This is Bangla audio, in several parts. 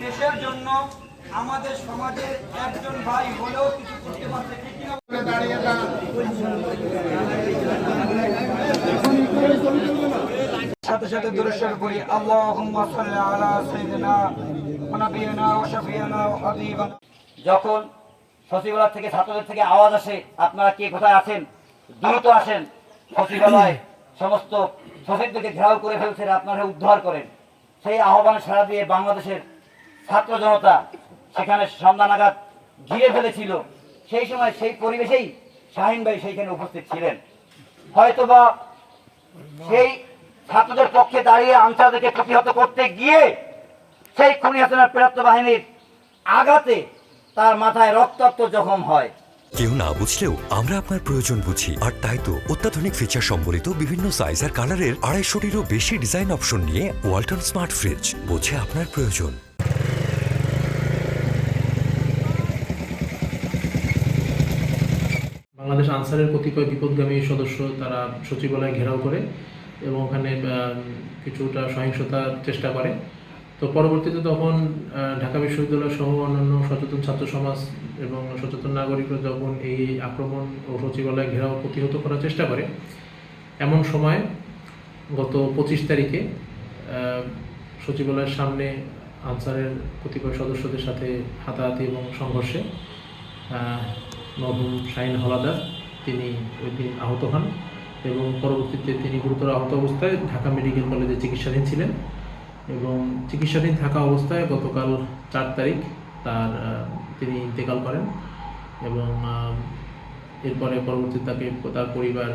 দেশের জন্য আমাদের সমাজের একজন ভাই হলেও কিছু করতে পারছে কিনা? সাথে সাথে দূরেশ্বর করি আল্লাহুম্মা সাল্লি আলা ওয়া নাবিয়িনা ওয়া ওয়া যখন সচিবালয় থেকে, ছাত্রদের থেকে আওয়াজ আসে, আপনারা কে কোথায় আছেন? দ্রুত আসেন। সচিবালয় সমস্ত সচিবদেরকে ঘেরাও করে ফেলছেন আপনারা উদ্ধার করেন। সেই আহ্বানে সাড়া দিয়ে বাংলাদেশের ছাত্র জনতা সেখানে সন্ধ্যা নাগাদ ঘিরে ফেলেছিল। সেই সময় সেই পরিবেশেই শাহিন ভাই সেইখানে উপস্থিত ছিলেন। হয়তোবা সেই ছাত্রদের পক্ষে দাঁড়িয়ে আনসারদেরকে প্রতিহত করতে গিয়ে সেই খুনি হাসিনার প্রাপ্ত বাহিনীর আঘাতে তার মাথায় রক্তাক্ত জখম হয়। কেউ না বুঝলেও আমরা আপনার প্রয়োজন বুঝি। আর তাই তো অত্যাধুনিক ফিচার সম্বলিত বিভিন্ন সাইজ আর কালারের আড়াইশোটিরও বেশি ডিজাইন অপশন নিয়ে ওয়ালটন স্মার্ট ফ্রিজ বোঝে আপনার প্রয়োজন। বাংলাদেশ আনসারের কতিপয় বিপদগামী সদস্য তারা সচিবালয় ঘেরাও করে এবং ওখানে কিছুটা সহিংসতার চেষ্টা করে। তো পরবর্তীতে তখন ঢাকা বিশ্ববিদ্যালয় সহ অন্যান্য সচেতন ছাত্র সমাজ এবং সচেতন নাগরিকরা যখন এই আক্রমণ ও সচিবালয় ঘেরাও প্রতিহত করার চেষ্টা করে, এমন সময় গত পঁচিশ তারিখে সচিবালয়ের সামনে আনসারের কতিপয় সদস্যদের সাথে হাতাহাতি এবং সংঘর্ষে মরহুম শাহিন হলাদার তিনি ওই দিন আহত হন এবং পরবর্তীতে তিনি গুরুতর আহত অবস্থায় ঢাকা মেডিকেল কলেজে চিকিৎসাধীন ছিলেন। এবং চিকিৎসাধীন থাকা অবস্থায় গতকাল চার তারিখ তার তিনি ইন্তেকাল করেন এবং এরপরে পরবর্তীতে তাকে তার পরিবার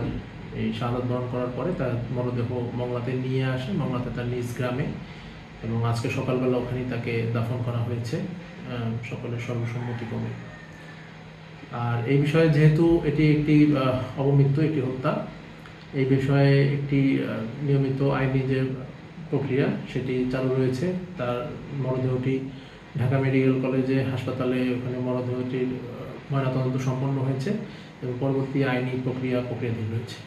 এই শাহাদত বরণ করার পরে তার মরদেহ মংলাতে নিয়ে আসে, মংলাতে তার নিজ গ্রামে এবং আজকে সকালবেলা ওখানেই তাকে দাফন করা হয়েছে সকলের সর্বসম্মতিক্রমে আর এই বিষয়ে যেহেতু এটি একটি অবমৃত্যু, একটি হত্যা, এই বিষয়ে একটি নিয়মিত আইনি যে প্রক্রিয়া, সেটি চালু রয়েছে। তার মরদেহটি ঢাকা মেডিকেল কলেজে হাসপাতালে ওখানে মরদেহটির ময়নাতদন্ত সম্পন্ন হয়েছে এবং পরবর্তী আইনি প্রক্রিয়া প্রক্রিয়াধীন রয়েছে।